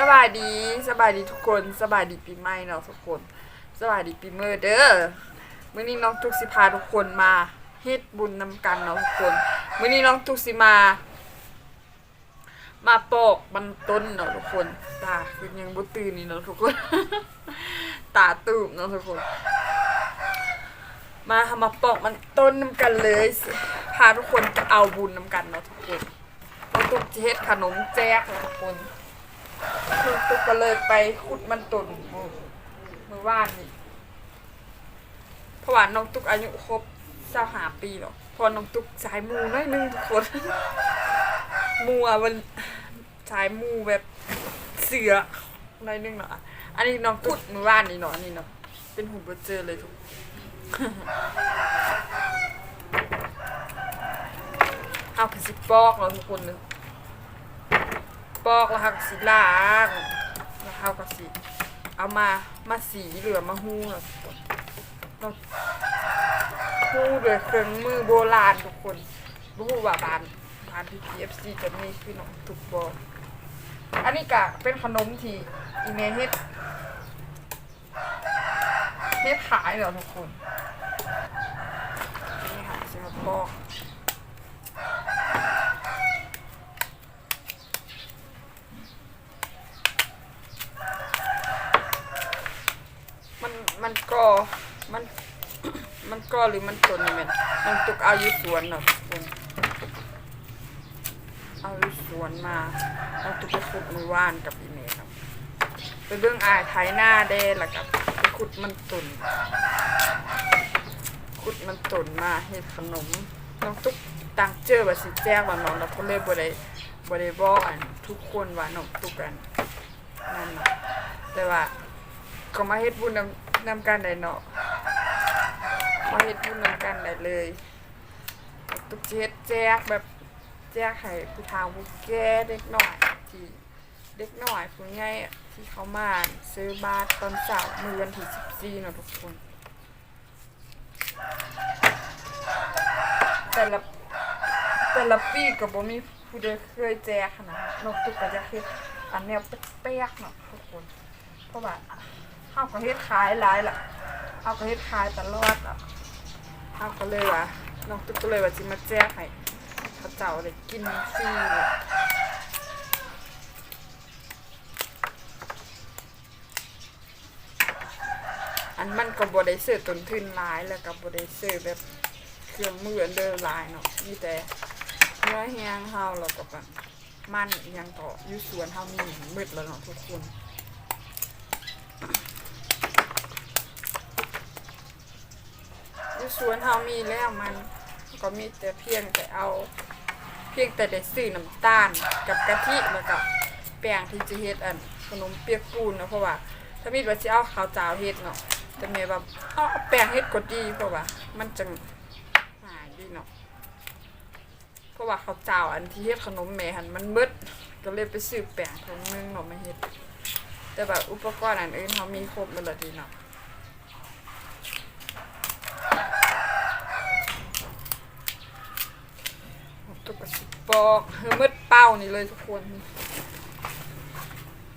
สบายดีสบายดีทุกคนสบายดีปีใหม่เนาะทุกคนสบายดีปีเมื่อเด้อมื้อนี้น้องทุกสิพาทุกคนมาเฮ็ดบุญนำกันเนาะทุกคนมื้อนี้น้องทุกสิมา มาปอกมันต้นเนาะทุกคนตาคือยังบ่ตื่นนี่เนาะทุกคน ตาตูบเนาะทุกคน มาทำมาปอกมันต้นนำกันเลยสิพาทุกคนเอาบุญนำกันเนาะทุกคนน้องทุกจะเฮ็ดขนมแจกเนาะทุกคน คือตุกก็เลยไปขุดมันตุนมือมือว่านนี่เพราะว่าน้องตุ๊กอายุครบเจ้าหาปีหรอกพอน้องตุ๊กสายมูน้อยนึงทุกคนมูอะมันสายมูแบบเสือน้อยนึงเนาะอันนี้น้องตุกมือว่านนี่เนาะอันนี้เนาะเป็นหุ่นเบอร์เจอเลยทุกเอาคือสิปอกเนาทุกคนเลย ปอกแล้วเขาก็สิล้างแล้วเขาก็สิเอามามาสีเหลือมาหู้เนะทุกคนเนาหู้ด้วยเครื่องมือโบราณทุกคนบ่ฮู้ว่าบานบานที่ KFC จะมีคือน้องทุกบ่อันนี้ก็เป็นขนมที่อีเมเฮ็ดเฮ็ดขายเหรอทุกคนนี่ค่ะสิมาปอก มัน ก็มันมันก็หรือมันตนนี่แมันมันตุกเอาอยู่สวนเนาะทุกคนเอาอยู่สวนมาแล้วตุกไปขุดมือว่านกับอีเมครับไปเบื้องอายไทยหน้าเด้แล้วกับไปขุดมันตนขุดมันตนมาเฮ็ดขนมน้องตุกตังเจอว่าสิแจ้งว่าน้องแล้วก็เลยบ่ได้บ่ได้บอกอันทุกคนว่าน้องตุกอันนั่นเนาะแต่ว่าก็มาเฮ็ดบุญนำ นำกันได้เนาะมาเฮ็ดบุญนำกันได้เลยตุ๊กเฮ็ดแจกแบบแจกให้ผู้เฒ่าผู้แก่เด็กหน้อยที่เด็กหน้อยผู้ใหญ่ที่เขามาซื้อบาตรตอนเช้ามื้อวันที่14เนาะทุกคน แต่ละแต่ละปีก็บ่มีผู้ใดเคยแจกนาดนั้นนกตุกก็จะเฮ็ดอันแนวแป๊กๆเนาะทุกคน เพราะว่า เฮาก็เฮ็ดขายหลายละเฮาก็เฮ็ดขายตลอดอะเฮาก็เลยว่าน้องตุ๊กก็เลยว่าสิมาแจกให้เขาเจ้าได้กินฟรีเลยอันมันก็บ่ได้ซื้อต้นทุนหลายแล้วก็บ่ได้ซื้อแบบเครื่องมือนเดอร์หลายเนาะมีแต่เนื้อแห้งเฮาแล้วก็แบบมันยังก็อยู่สวนเฮามีมืดแล้วเนาะทุกคน อยู่ สวนเฮามีแล้วมันก็มีแต่เพียงแต่เอา เพียงแต่ได้ซื้อน้ำตาลกับกะทิแล้วก็แป้งที่จะเฮ็ดอันขนมเปียกปูนนะเพราะว่า ถ้ามีว่าสิเอาข้าวจาวเฮ็ดเนาะแต่แม่ว่าเอาแป้งเฮ็ดก็ดีเพราะว่า มันจังหายดีเนาะเพราะว่าข้าวจาวอันที่เฮ็ดขนมแม่หันมันเบิดก็เลยไปซื้อแป้งถุงนึงเนาะมาเฮ็ดแต่แบบอุปกรณ์อันอื่นเฮามีครบหมดแล้วดีเนาะ ตุก กอกเฮ้ยมืดเป้านี่เลยทุกคน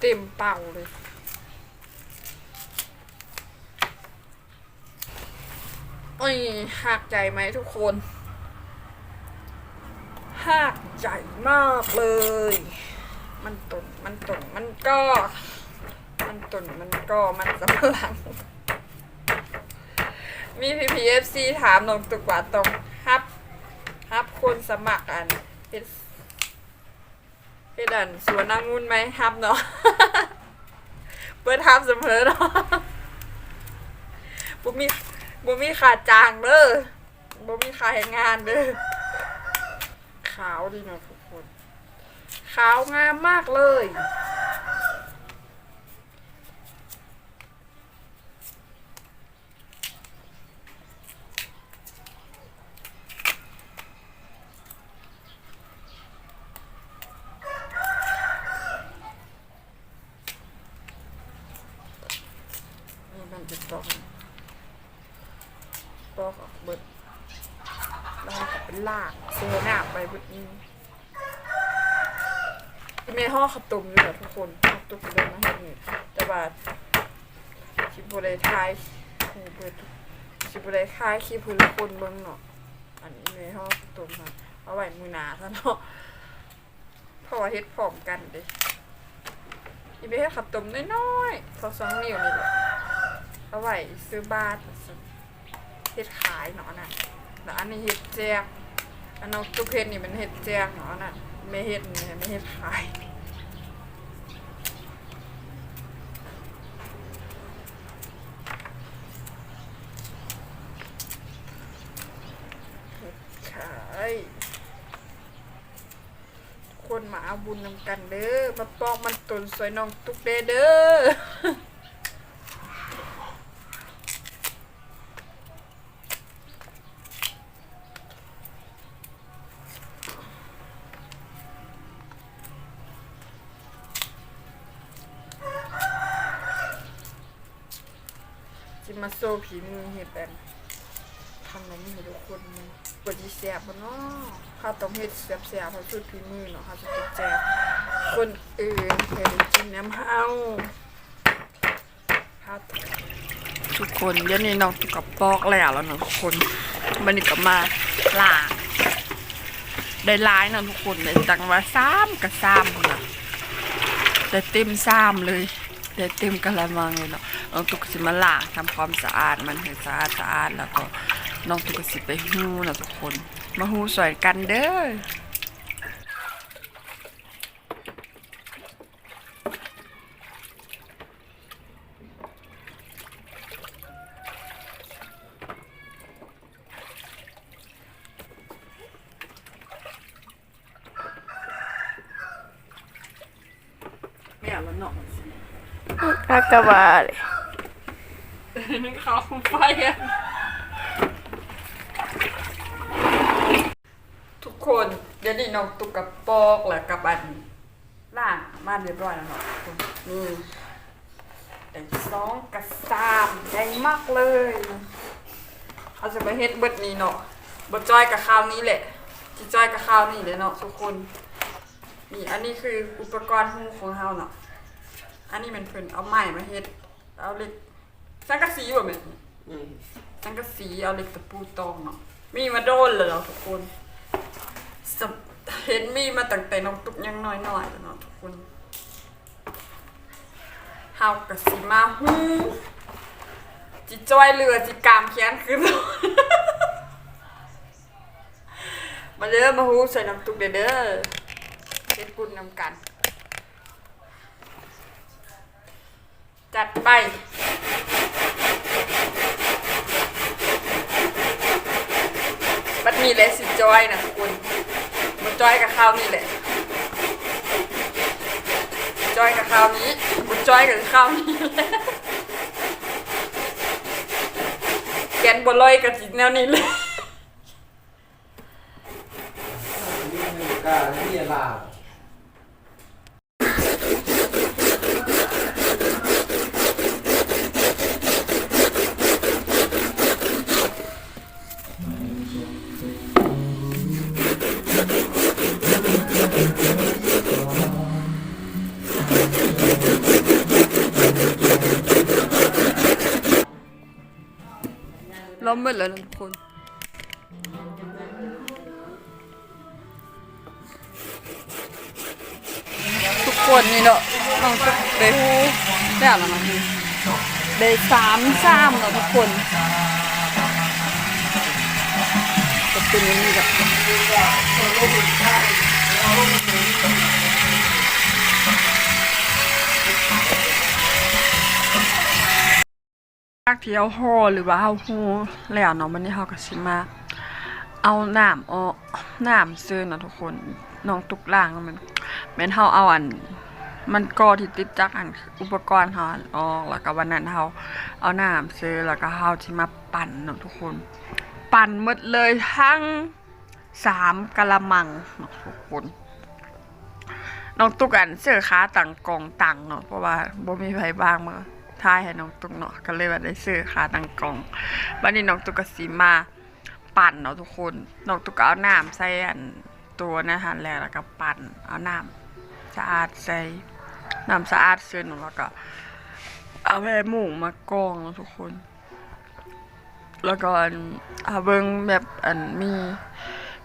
เต็มเป้าเลย โอ้ยหักใจไหมทุกคนหักใจมากเลย มันตุนมันตุนมันก็ มันตุนมันก็มันสำลัง มีพีพีเอฟซีถามน้องตุกว่าตรงฮับครับคนสมัครอัน เฮ็ดเฮ็ดอันสวนนางุ่นไหมครับเนาะเปิดทับเสมอเนาะบ่มีบ่มีค่าจ้างเด้อบ่มีค่าแรงงานเด้อขาวดีเนาะทุกคน ขาวงามมากเลย มันจะต้องปอกออกเบิดแล้วก็เป็นลากเซหน้าไปเบิดนี้แม่ห่อข้าวต้มอยู่แล้วทุกคนเอาตุกเดินมาเห็นนี่แต่ว่าชิบุได้ทายหูเปิดชิบุได้ทายคลิปเพื่อนคนเบิ่งเนาะอันนี้แม่ห่อข้าวต้มค่ะเอาไว้มือหนาซะเนาะเพราะว่าเฮ็ดพร้อมกันเด้อีเบ้ข้าวต้มน้อยๆเท่าสองนิ้วนี่แหละ เอาไว้ซื้อบาทเฮ็ดขายเนาะน่ะแล้วอันนี้เฮ็ดแจกอันน้องตุกเฮ็ดนี่มันเฮ็ดแจกเนาะน่ะไม่เฮ็ดไม่เฮ็ดขายขายคนมาเอาบุญนำกันเด้อ มาปองมันตุนสวยน้องตุกเด้เด้อ โซผีมือเห็ดแบบทำอะไรนี่ให้ทุกคนมันปวดจีแสบบ่เนาะข้าต้มเห็ดแสบแสบเพราะชุดผีมือเนาะเขาจะติดแจกคนอื่นเคยกินน้ำเฮาข้าทุกคนเดี๋ยวนี้น้องตุกกับปอกแล้วแล้วเนาะทุกคนมันนี่ก็มาลาได้ร้ายเนาะทุกคนเลยจังว่าซ้ำกับซ้ำนะได้เต็มซ้ำเลย ได้เต็มกะละมังเลยเนาะน้องตุกสิมาล้างทำความสะอาดมันให้สะอาดสะอาดแล้วก็น้องตุกสิไปหู้นะทุกคน มาหู้สวยกันเด้อไม่เอาแล้วเนาะ กากบาเลยนึกเขาไฟอะทุกคนเดี๋ยวนี้น้องตุกกับปอกแล้วกับอันล่างมาเรียบร้อยแล้วเนาะทุกคนนี่แต่สองกับสามใหญ่มากเลยเขาจะไปเฮ็ดเบิดนี้เนาะเบิดจอยกับข้าวนี้แหละจิจอยกับข้าวนี่เลยเนาะทุกคนนี่อันนี้คืออุปกรณ์หูของเฮาเนาะ อันนี้มันเพิ่นเอาไม้มาเฮ็ด เอาเหล็กสังกะสีแบบนี้สังกะสีเอาเหล็กตะปูตองเนาะ มีมาโดนเลยเนาะทุกคนสะเห็นมีมาตั้งแต่น้องตุกยังน้อยๆแล้วเนาะทุกคนเฮากะสิมาฮู้จิจ้อยเรือจิกามเขียนขึ้นมาเด้อมาฮู้ใส่น้ำตุกเด้อเด้อเฮ็ดบุญนำกัน จัดไปมันมีแหละสิจอยนะคุณมันจอยกับข้าวนี่แหละ จอยกับข้าวนี้มันจอยกับข้าวนี้แหละแกนบอลอยกับจิแนวนี้เลยกาที่ลาว ล้อมหมดแล้วนะทุกคนทุกคนนี่เนาะน้องจะได้ฮู้ได้แล้วนะได้สามสามเนาะทุกคนจะเป็นอย่างนี้แบบาคเที่ยวห่อหรือว่าเฮาฮู้แล้วเนาะวันนี้เฮาก็สิมาเอาน้ำออกน้ำซื้อนะทุกคนน้องตุกล่างมันแม่นเฮาเอาอัน มันก็ที่ติดจากอันอุปกรณ์เฮาออกแล้วก็วันนั้นเฮาเอาน้ำซื้อแล้วก็เฮาที่มาปั่นเนาะทุกคน ปั่นหมดเลยทั้งสามกะละมังเนาะทุกคนน้องตุกอันเสื้อขาต่างกองต่างเนาะเพราะว่าบ่มีไผบ้างมา ทายให้น้องตุกเนาะก็เลยว่าได้เสื้อขาต่างกองบัดนี้น้องตุกก็สิมาปั่นเนาะทุกคน น้องตุกก็เอาน้ำใส่อันตัวนะฮะแล้วแล้วก็ปั่นเอาน้ำสะอาดใส่น้ำสะอาดเสื้อหนูแล้วก็เอาแม่หมูมากองแล้วทุกคน แล้วก็อันเอาเบิ่งแบบอันมี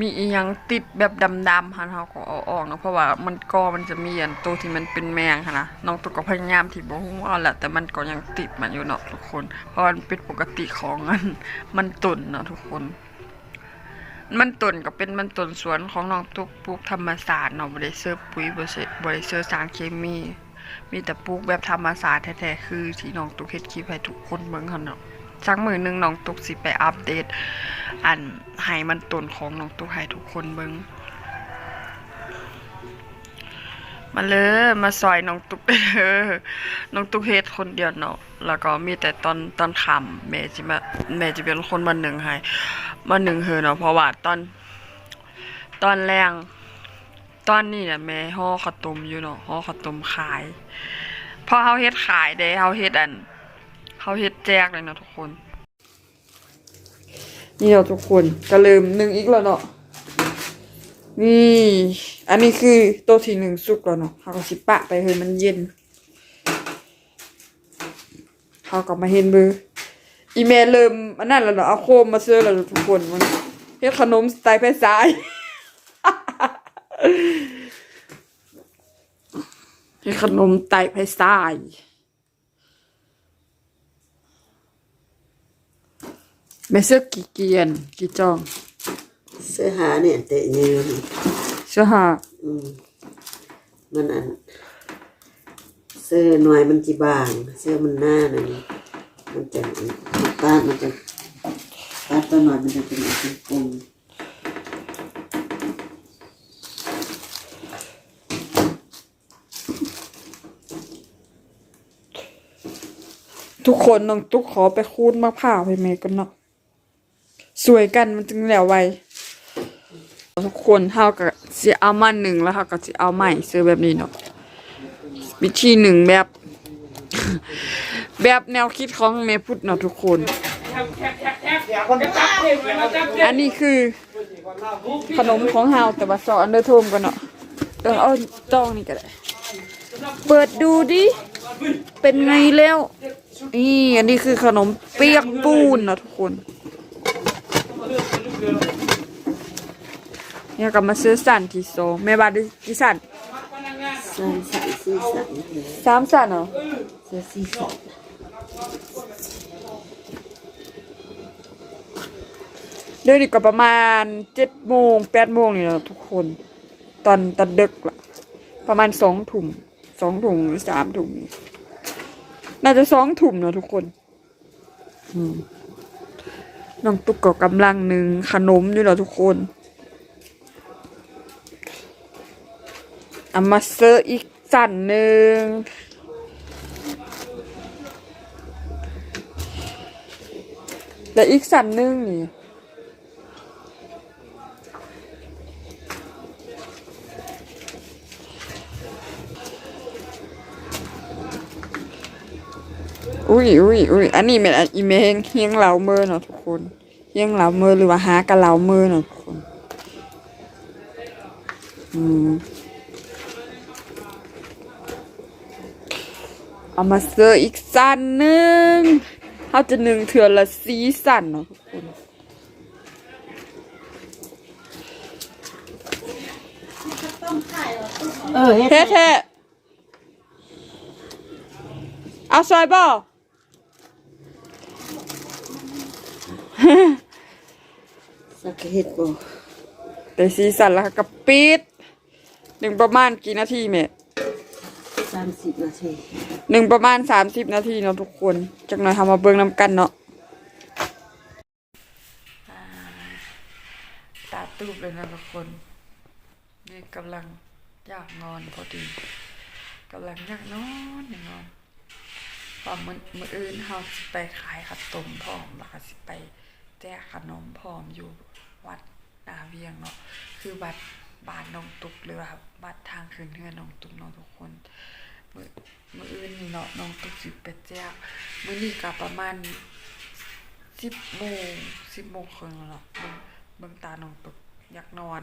มีอีหยังติดแบบดำๆหันเฮาก็เอาออกนะเพราะว่ามันก็มันจะมีอันตัวที่มันเป็นแมงค่ะนะน้องตุ๊กก็พยายามที่บ่ฮู้เอาแหละแต่มันก็ยังติดมันอยู่เนาะทุกคน เพราะมันเป็นปกติของมันมันตุ่นเนาะทุกคน มันตุ่นก็เป็นมันตุ่นสวนของน้องตุ๊กปลูกธรรมศาสตร์เนาะบ่ได้เสิร์ปุ๋ยบ่ใช่บ่ได้เสิร์สารเคมี มีแต่ปลูกแบบธรรมศาสตร์แท้ๆคือที่น้องตุ๊กเฮ็ดคลิปให้ทุกคนเบิ่งหั่นเนาะ สักมือหนึ่งน้องตุ๊กสิไปอัปเดต อันให้มันตุนของน้องตุ๊กให้ทุกคนเบิงมาเลยมาซอยน้องตุ๊กเด้อน้องตุ๊กเฮ็ดคนเดียวเนาะแล้วก็มีแต่ตอนตอนค่ำแม่สิมาแม่จะเป็นคนมาหนึ่งให้มาหนึ่งเฮอเนาะเพราะว่าตอน ตอนแรงตอนนี้เนี่ยแม่ห่อข้าวต้มอยู่เนาะห่อข้าวต้มขายพอเฮาเฮ็ดขายเด้เฮาเฮ็ดอัน เฮาเฮ็ดแจกเลยนะทุกคน นี่เนาะทุกคนก็เริ่มหนึ่งอีกแล้วเนาะนี่ อันนี้คือโต๊ะที่หนึ่งสุกแล้วเนาะเขาก็สิปะไปเฮ้ยมันเย็นเขาก็มาเห็นเบอร์อีเมลเริ่มอันนั้นแล้วเนาะเอาโคมมาเสื้อแล้วทุกคนมันเฮ็ดขนมสไตล์แพซ้ายเฮ็ดขนมไตไพซ้าย แม่เสื้อกี่เกียนกี่จองเสื้อหาเนี่ยเตะยืนเสื้อหาอืมมันอันเสื้อหน่วยมันจีบาง เสื้อมันหน้านั่นมันจะตาดมันจะตาดตัวหน่อยมันจะเป็นอันกลมทุกคนน้องตุ๊กขอไปคูดมะพร้าวให้แม่กันเนาะ สวยกันมันจึงแล้วไวทุกคนเฮาก็สิเอามาหนึ่งแล้วเฮาก็สิเอาใหม่ซื้อแบบนี้เนาะวิธีหนึ่งแบบ แบบแนวคิดของแม่พุทธเนาะทุกคน อันนี้คือขนมของเฮาแต่ว่าสอนอันเดอร์โทมกันเนาะเออเอาจ้องนี่ก็ได้ เปิดดูดิ เป็นไงแล้ว นี่อันนี้คือขนมเปียกปูนเนาะทุกคน เนี่ยกลับมาซื้อสันที่โซแม่บาทได้กี่สันสื้อใส่สีสันสามสันเหรอเสื้อสีสันเดี๋ยวนี้ก็ประมาณเจ็ดโมงแปดโมงนี่แหละทุกคน ตอนตอนดึกละประมาณสองถุ่มสองถุงหรือสามถุงน่าจะสองถุ่มเนอะทุกคน อืม น้องตุ๊กก็กำลังหนึ่งขนมอยู่เนอทุกคนเอามาเซอร์อีกสั่นหนึ่งและอีกสั่นหนึ่งนี่ อุ้ยอุ้ยอุ้ยอันนี้เป็นอีเมงเฮียงเหลาเมอเนาะทุกคนเฮียงเหลาเมอหรือว่าหากะเหลาเมอเนาะทุกคนอืมเอามาเซอร์อีกสั้นหนึ่งเขาจะหนึ่งเถื่อละสีสันเนาะทุกคนเออเฮ็ดเท่เท่เอาซอยบ่ สักเฮ็ดบ่แต่สีสันแล้วก็ปิดหนึ่งประมาณกี่นาทีแม่สามสิบนาทีหนึ่งประมาณสามสิบนาทีเนาะทุกคนจากหน่อยทำมาเบิ่งนำกันเนาะตาตูบเลยนะทุกคนนี่กำลังอยากนอนพอดีกำลังอยากนอนอยากนอนพอมือมืออื่นเฮาสิไปขายขนมพร้อมแล้วก็สิไป แจกขนมพร้อมอยู่วัดนาเวียงเนาะคือบัตรบ้านนองตุกหรือว่าบัตรทางคืนเฮือนนองตุกเนาะทุกคนมือมืออื่นนี่เนาะน้องตุกสิไปแจกมื้อนี้ก็ประมาณสิบโมงสิบโมงครึ่งแล้วเนาะเบิ่งเบิ่งตาน้องตุกอยากนอน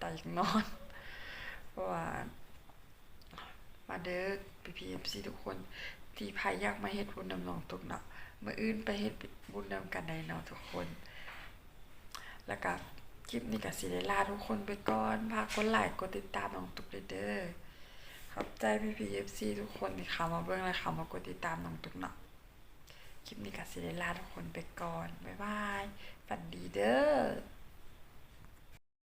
ตาอยากนอนเพราะว่าเด้อพี่พีเอฟซีทุกคน ที่พายอยากมาเฮ็ดบุญนำน้องตุกเนาะมื้ออื่นไปเฮ็ดบุญนำกันได้เนาะทุกคน แล้วก็คลิปนี้ก็สิได้ลาทุกคนไปก่อนฝากกดไลค์กดติดตามน้องตุกเด้อขอบใจพี่พีเอฟซีทุกคนที่เข้ามาเบิ่งและเข้ามากดติดตามน้องตุกเนาะคลิปนี้ก็สิได้ลาทุกคนไปก่อน บ๊ายบาย ฝันดีเด้อ